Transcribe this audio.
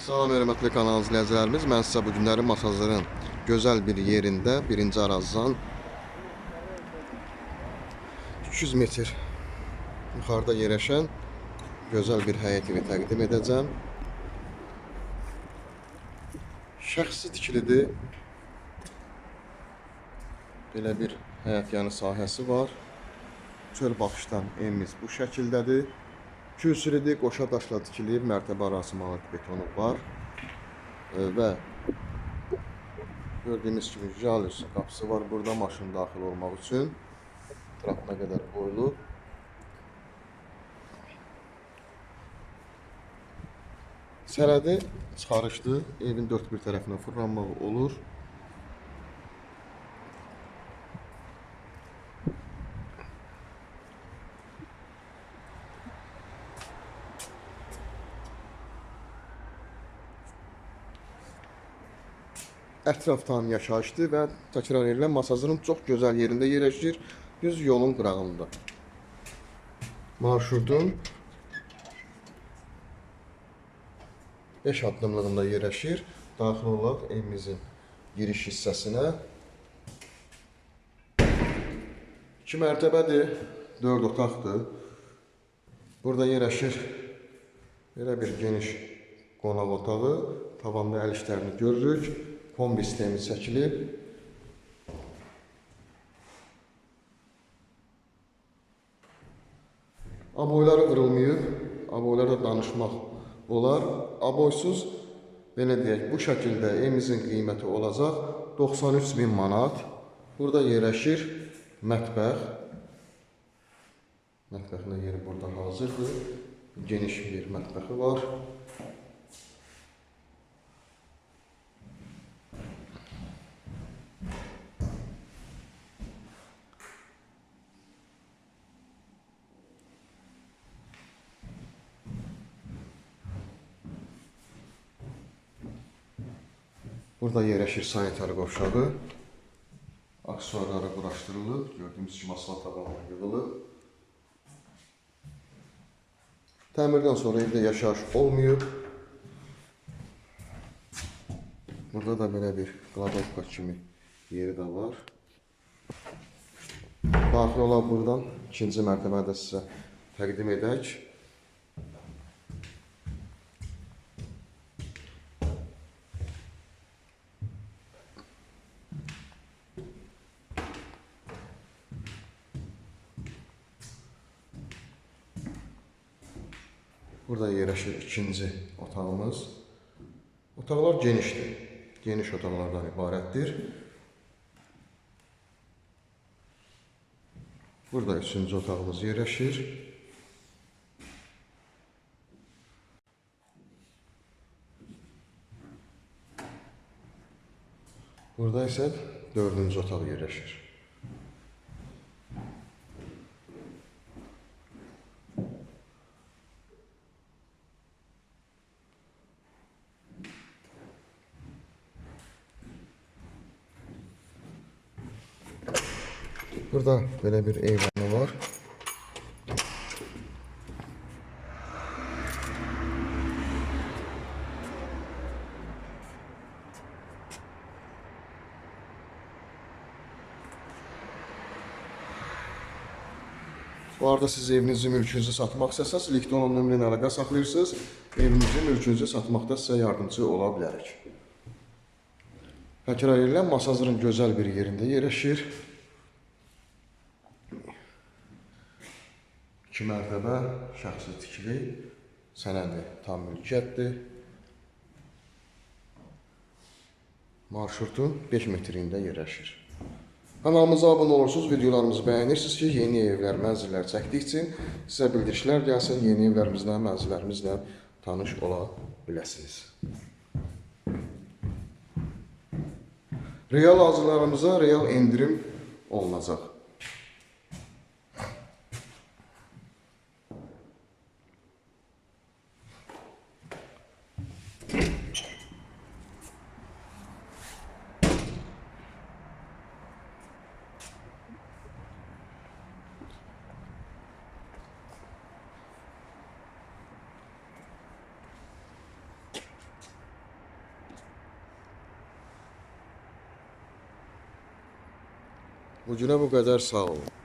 Salam hörmətli kanal izləyicilərimiz. Mən sizə bu günləri Masazırın gözəl bir yerində, birinci arazdan 200 metr yuxarıda yerləşən gözəl bir həyət evi təqdim edəcəm. Şəxsi tikilidir. Belə bir həyət yanı sahəsi var. Çöl baxışdan evimiz bu şəkildədir. Küsürüdür, qoşa daşla tikilib, mərtəbə arası malat betonu var. Və gördüyünüz kimi jalüs qapısı var burada maşın daxil olmaq üçün. Trapına qədər boylu. Sərədi çıxarışdı. Evin dörd bir tərəfinə fırlanmağı olur. Ətrafdan yaşayışdır və təkrar edilən Masazırın çox gözəl yerində yerləşir. Düz yolun qırağında. Marşrutun 5 addımlığında yerləşir. Daxil olaq evimizin giriş hissəsinə. 2 mərtəbədir, 4 otaqdır. Burada yerləşir belə bir geniş qonaq otağı. Tavanda əl işlərini görürük. Kombi sistemi çəkilib. Aboyları qırılmayıb. Aboylarda danışmaq olar. Aboysuz belə deyək, bu şəkildə evimizin qiyməti olacaq 93 min manat. Burada yerləşir mətbəx. Mətbəxin yeri burada hazırdır. Geniş bir mətbəxi var. Burada yerləşir sanitar qovşağı. Aksesuarları quraşdırılıb. Gördüyümüz kimi asfalt tabanına yığılıb. Təmirdən sonra evdə yaşayış olmayıb. Burada da belə bir qladovka kimi yeri də var. Daxil olaq buradan ikinci mərtəbədə sizə təqdim edək. Burada yerləşir ikinci otağımız. Otaqlar genişdir. Geniş otaqlardan ibarətdir. Burada üçüncü otağımız yerləşir. Burada isə dördüncü otaq yerləşir. Burada belə bir eyvanı var. Bu arada siz evinizi, mülkünüzü satmaq istəsəz, elektron nömrə ilə əlaqə saxlayırsınız. Evinizi, mülkünüzü satmaqda sizə yardımcı ola bilərik. Təkrar edirəm, Masazırın gözəl bir yerində yerləşir. İki mərtəbə şəxsi tikili, sənədi tam mülkiyyətdir. Marşrutun 5 metrində yerləşir. Kanalımıza abunə olursunuz, videolarımızı bəyənirsiniz ki, yeni evlər, mənzillər çəkdikcə sizə bildirişlər gəlsin, yeni evlərimizlə, mənzillərimizlə tanış ola biləsiniz. Real arzlarımıza real endirim olunacaq. Bu günə bu qədər sağ olun.